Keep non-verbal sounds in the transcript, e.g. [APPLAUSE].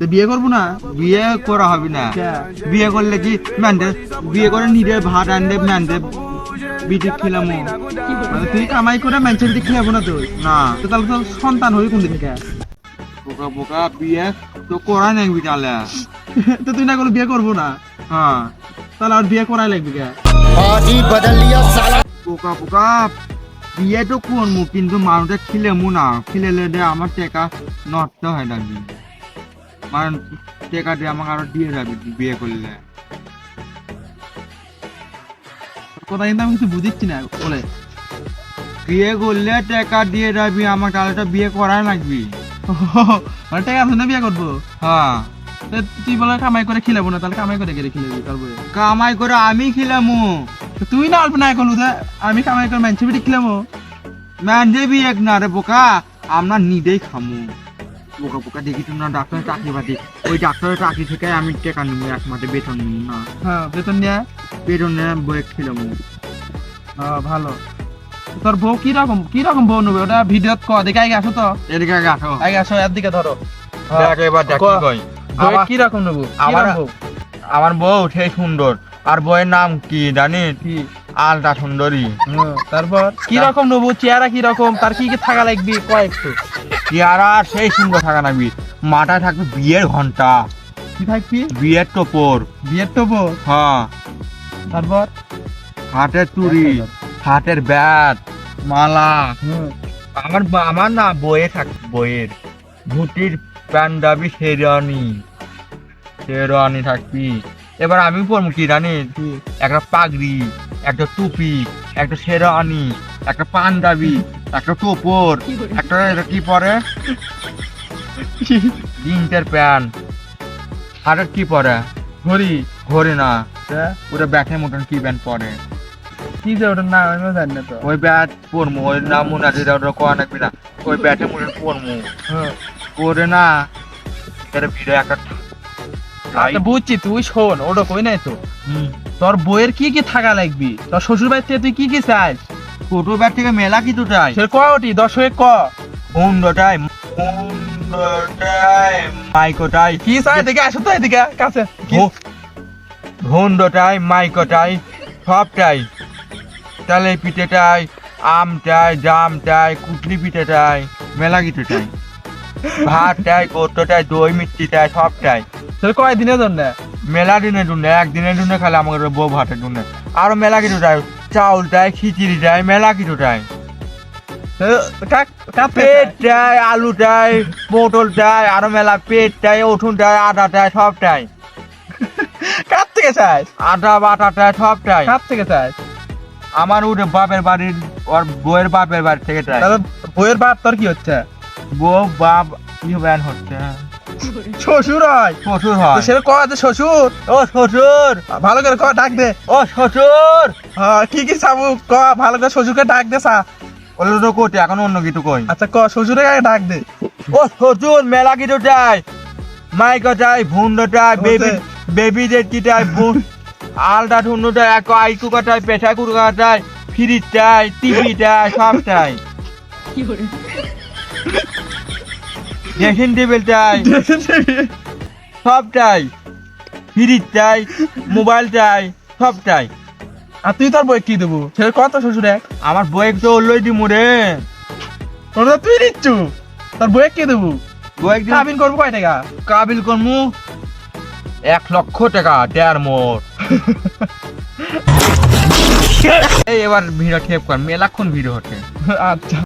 বিয়ে করব না বিয়ে করা হবে না। বিয়ে করলে কি ম্যান্ডে বিয়ে করে নিজে ভাত আনবে ম্যান্ডে বিদ্যুৎ খেলামো। তুই কামাই করে ম্যানসের দিকে খেলাবো না তুই? না। তো তাহলে তো সন্তান হবি কোন দিকে বোকা বোকা বিয়ে তো করাই লাগবি তাহলে [LAUGHS] তো তুই না করলে বিয়ে করব না? হ্যাঁ। তাহলে আর বিয়ে করাই লাগবি কে? বোকা বোকা বিয়ে তো করব কিন্তু মানুষটা খিলেমো না। খিলেলে আমার টেকা নষ্ট হয় থাকবে টেকা দিয়ে আমাকে আরও দিয়ে যাবি বিয়ে করলে। কথা কিন্তু আমি কিছু বুঝিচ্ছি না বলে। বিয়ে করলে টাকা দিয়ে যাবি আমার তাহলে বিয়ে করাই লাগবি। [LAUGHS] মানে টাকা আছে না বিয়ে করব? হ্যাঁ। তুই বলে কামাই করে খিলাবো না তাহলে কামাই করে গেলে খিলাবি কামাই করে আমি খিলামু। তুই না অল্প না করলু আমি কামাই করে মানুষের বিটি খিলাবো ম্যান দেবি এক না রে বোকা আমরা নিজেই খামু। বোকা বোকা দেখি তোমরা ডাক্তারের চাকরি ওই ডাক্তারের চাকরি থেকে আমি টাকা নিবো এক মাসে বেতন না? হ্যাঁ বেতন নিয়ে? বেতন নিয়ে খিলামু হ্যাঁ ভালো। তোর বউ কি রকম কি রকম বউ নেবে? ওটা ভিডিওত ক দেখে আগে আসো তো। এদিকে আগে আসো। আগে আসো এর দিকে ধরো। দেখ এবার দেখ কি। আমার- রকম নেব? আমার- বউ? আমার বউ সেই সুন্দর। আর বউয়ের নাম কি জানিস? আলটা সুন্দরী। তারপর? কীরকম নেব? চেহারা কীরকম? তার কি কি থাকা লাগবে? কয় একটু। চেহারা সেই সুন্দর থাকা নাবি মাথায় থাকবে বিয়ের ঘণ্টা। কি থাকবি? বিয়ের টোপর। বিয়ের বউ হ্যাঁ। তারপর? হাতের চুড়ি হাতের ব্যাট মালা। আমার আমার না বইয়ে থাক বইয়ের। ধুতির পাঞ্জাবি শেরওয়ানি। শেরওয়ানি থাকবি। এবার আমি পরবো কি কি? একটা পাগড়ি একটা টুপি একটা শেরওয়ানি একটা পাঞ্জাবি। একটা টোপর একটা এটা কি পরে? জিন্সের প্যান্ট হাতের কি পরে? ঘড়ি। ঘড়ি না। ওটা ব্যাটের মতন কি প্যান্ট পরে? কি যে ওটার নাম আমিও জানি না তো। ওই ব্যাট পরমু ওই নাম মনে আছে ওটা কোয়া নাকবি না। ওই ব্যাটের মতন পরমু। হ্যাঁ। করে না এটা ভিড়ে একটা বুঝছি তুই শোন ওটা কই নাই তো? তোর বইয়ের কি কি থাকা লাগবি? তোর শ্বশুর বাড়ি থেকে তুই কি কি চাস? ব্যাট থেকে মেলা কি দুটাই সে ক ওটি? দশ হয়ে ক। হুন্ডটাই হুন্ডটাই মাইকোটাই কি চাই এদিকে আসো তো এদিকে কাছে? হুন্ডটাই মাইকোটাই সবটাই তালে পিঠেটাই আমটাই জামটাই কুটলি পিঠেটাই মেলা কিছুটাই ভাতটাই গোটটাই দই মিষ্টিটাই সবটাই সে কয় দিনের জন্য? মেলা দিনে দুনে একদিনের দুনে খালে আমাকে বউ ভাতের দুনে আরও মেলা কিছুটাই চাউলটাই খিচুড়িটাই মেলা কিছুটাই। পেটটাই আলুটাই পটলটাই আরও মেলা পেটটাই উঠুনটাই আটাটাই সবটাই। কার থেকে চাস? আটা বাটাটাই সবটাই। কার থেকে চাস? আমার উঠে বাপের বাড়ির ওর বউয়ের বাপের বাড়ি থেকে চাই। বইয়ের বাপ তোর কি হচ্ছে? বউ বাপ কি ব্যান হচ্ছে। শ্বশুর হয় শ্বশুর হয়। সে ক যে শ্বশুর? ও শ্বশুর। ভালো করে ক ডাক দে। ও শ্বশুর। হ্যাঁ কি কি চাবু ক ভালো করে শ্বশুরকে ডাক দে চা ওগুলো তো কোটে এখন অন্য কিছু কই। আচ্ছা ক শ্বশুরে আগে ডাক দে। ও শ্বশুর মেলা কিছুটাই মাইকটাই ভুন্ডটাই বেবি বেবিদের কিটাই ভুন। আলটা ঠুন্ডটাই এক আই কুকাটাই পেশা কুকাটাই ফ্রিজটাই টিভিটাই সবটাই ড্রেসিং টেবিলটাই সবটাই ফ্রিজটাই মোবাইলটাই সবটাই আর তুই তোর বই কি দেবো? সে কত শ্বশুরে? আমার বই তো ওল্লই দিমু রে। ওটা তুই দিচ্ছু তোর বই কি দেবো? বই কাবিন করব কয় টাকা? কাবিল করমু এক লক্ষ টাকা দেড় মোট। [LAUGHS] এই এবার ভিড় ঠেপ কর মেলাক্ষণ ভিড় হচ্ছে আচ্ছা।